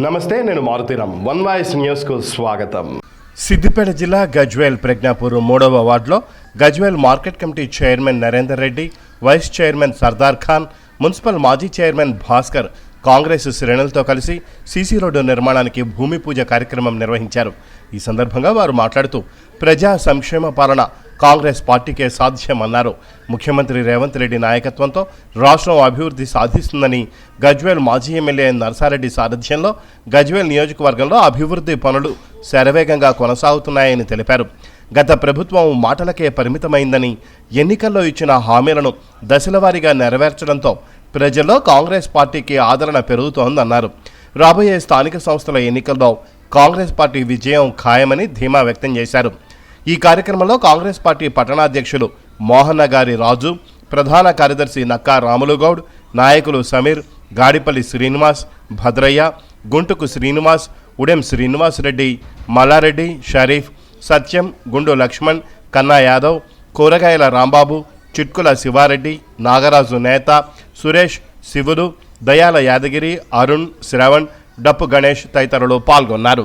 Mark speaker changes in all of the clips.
Speaker 1: నమస్తే నేను Maruthi Ram one voice న్యూస్కు స్వాగతం. సిద్దిపేట జిల్లా గజ్వేల్ ప్రజ్ఞాపూర్ మూడవ వార్డులో Gajwel market committee chairman Narender Reddy vice chairman Sardar Khan municipal మాజీ చైర్మన్ భాస్కర్ కాంగ్రెస్ శ్రేణులతో కలిసి సీసీ రోడ్డు నిర్మాణానికి భూమి పూజ కార్యక్రమం నిర్వహించారు. ఈ సందర్భంగా వారు మాట్లాడుతూ ప్రజా సంక్షేమ పాలన కాంగ్రెస్ పార్టీకే సాధ్యమన్నారు. ముఖ్యమంత్రి రేవంత్ రెడ్డి నాయకత్వంతో రాష్ట్రం అభివృద్ధి సాధిస్తుందని గజ్వేల్ మాజీ ఎమ్మెల్యే నర్సారెడ్డి సారథ్యంలో గజ్వేల్ నియోజకవర్గంలో అభివృద్ధి పనులు శరవేగంగా కొనసాగుతున్నాయని తెలిపారు. గత ప్రభుత్వం మాటలకే పరిమితమైందని ఎన్నికల్లో ఇచ్చిన హామీలను దశలవారీగా నెరవేర్చడంతో ప్రజల్లో కాంగ్రెస్ పార్టీకి ఆదరణ పెరుగుతోందన్నారు. రాబోయే స్థానిక సంస్థల ఎన్నికల్లో కాంగ్రెస్ పార్టీ విజయం ఖాయమని ధీమా వ్యక్తం చేశారు. ఈ కార్యక్రమంలో కాంగ్రెస్ పార్టీ పట్టణాధ్యక్షులు మోహన్నగారి రాజు ప్రధాన కార్యదర్శి నక్కా రాములుగౌడ్ నాయకులు సమీర్ గాడిపల్లి శ్రీనివాస్ భద్రయ్య గుంటుకు శ్రీనివాస్ ఉడెం శ్రీనివాస్ రెడ్డి మల్లారెడ్డి షరీఫ్ సత్యం గుండు లక్ష్మణ్ కన్నా యాదవ్ కూరగాయల రాంబాబు చిట్కుల శివారెడ్డి నాగరాజు నేత సురేష్ శివులు దయాల యాదగిరి అరుణ్ శ్రవణ్ డప్పు గణేష్ తదితరులు పాల్గొన్నారు.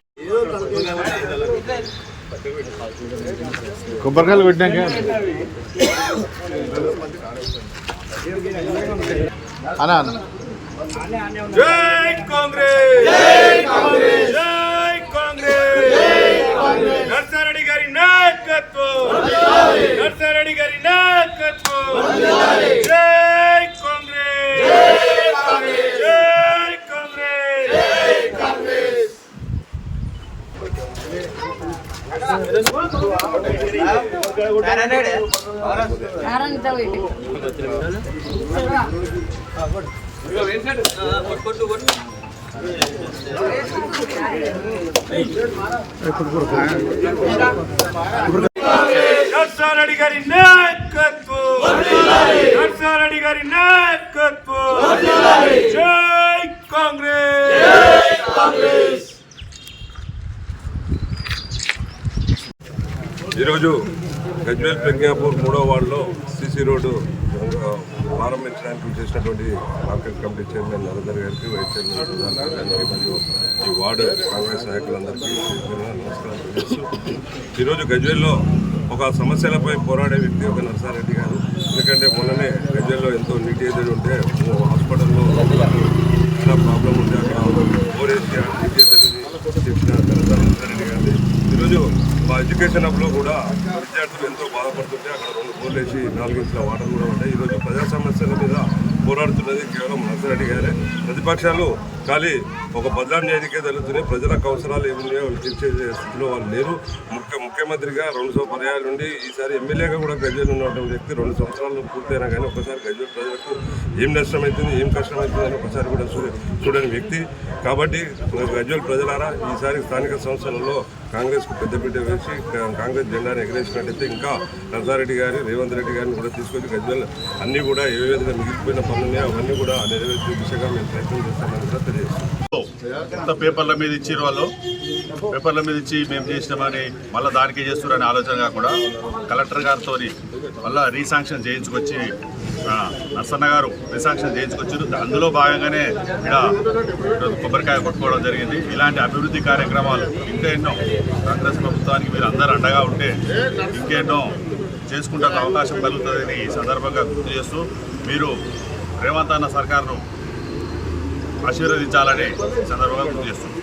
Speaker 2: కొబ్బరికాయలు పెట్టినాక అన్న అన్న.
Speaker 3: జై కాంగ్రెస్. జై కాంగ్రెస్. జై కాంగ్రెస్. జై కాంగ్రెస్. నర్సారెడ్డి గారి నాయకత్వం. నర్సారెడ్డి గారి నాయకత్వం. జై కాంగ్రెస్. జై కాంగ్రెస్. జై కాంగ్రెస్. జై కాంగ్రెస్. నర్సారెడ్డి గారి నాయకత్వం. నర్సారెడ్డి గారి నాయకత్వం జై కాంగ్రెస్
Speaker 4: ఈరోజు గజ్వేల్ ప్రజ్ఞాపూర్ మూడో వార్డులో సీసీ రోడ్డు ప్రారంభించడానికి చేసినటువంటి మార్కెట్ కమిటీ చైర్మన్ నరేందర్ గారికి వైస్ చైర్మన్ ప్రధాన గారికి మరియు ఈ వార్డు కాంగ్రెస్ నాయకులందరికీ నమస్కారం ఈరోజు గజ్వేల్లో ఒక సమస్యలపై పోరాడే వ్యక్తి ఒక నరసారెడ్డి గారు. ఎందుకంటే మొన్ననే గజ్వేల్లో ఎంతో నీటి ఎదురు ఉంటే హాస్పిటల్లో చాలా ప్రాబ్లం ఉంటే అక్కడ ఓరేసి నీటి ఎదురుని చెప్పిన నరసారెడ్డి గారిది ఈరోజు మా ఎడ్యుకేషన్ హబ్లో కూడా విద్యార్థులు ఎంతో బాధపడుతుంటే అక్కడ రెండు బోర్లు వేసి నాలుగించిన వాటర్ కూడా ఉంటాయి ఈరోజు ప్రజా సమస్యల మీద పోరాడుతున్నది కేవలం నరసరెడ్డి గారే. ప్రతిపక్షాలు ఖాళీ ఒక బదలాం చేయడానికే తెలుస్తున్నాయి ప్రజలకు అవసరాలు ఏమున్నాయో వాళ్ళు తీర్చే స్థితిలో వాళ్ళు లేరు. ముఖ్య ముఖ్యమంత్రిగా రెండు సో పర్యాయాలు ఉండి ఈసారి ఎమ్మెల్యేగా కూడా గజ్వేల్ ఉన్నటువంటి వ్యక్తి రెండు సంవత్సరాలు పూర్తయినా కానీ ఒకసారి గజ్వేల్ ప్రజలకు ఏం నష్టం అవుతుంది ఏం కష్టమవుతుంది అని ఒకసారి కూడా చూడ- చూడని వ్యక్తి. కాబట్టి గజ్వేల్ ప్రజలారా ఈసారి స్థానిక సంస్థలలో కాంగ్రెస్కు పెద్దపీట వేసి కాంగ్రెస్ జెండాను ఎగరేసినట్టయితే ఇంకా నరసారెడ్డి గారి రేవంత్ రెడ్డి గారిని కూడా తీసుకొచ్చి గజ్వేల్ అన్నీ కూడా ఏ విధంగా మిగిలిపోయిన పనులు ఉన్నాయో అవన్నీ కూడా నెరవేర్చే దిశగా మేము ప్రయత్నం చేస్తామని కూడా తెలియజేస్తాం
Speaker 5: ఎంత పేపర్ల మీద ఇచ్చారు వాళ్ళు. పేపర్ల మీద ఇచ్చి మేము చేసినామని మళ్ళీ దానికే చేస్తున్నారని ఆలోచన కాకుండా కలెక్టర్ గారితో మళ్ళీ రీసాంక్షన్ చేయించుకొచ్చి నర్సన్న గారు రీసాంక్షన్ చేయించుకొచ్చారు అందులో భాగంగానే ఇక్కడ కొబ్బరికాయ కొట్టుకోవడం జరిగింది. ఇలాంటి అభివృద్ధి కార్యక్రమాలు ఇంకా ఎన్నో కాంగ్రెస్ ప్రభుత్వానికి మీరు అందరూ అండగా ఉంటే ఇంకెన్నో చేసుకుంటానికి అవకాశం కలుగుతుందని ఈ సందర్భంగా గుర్తు చేస్తూ మీరు రేవంత్ అన్న సర్కార్ను ఆశీర్వదించాలని సందర్భంగా గుర్తు చేస్తున్నాం.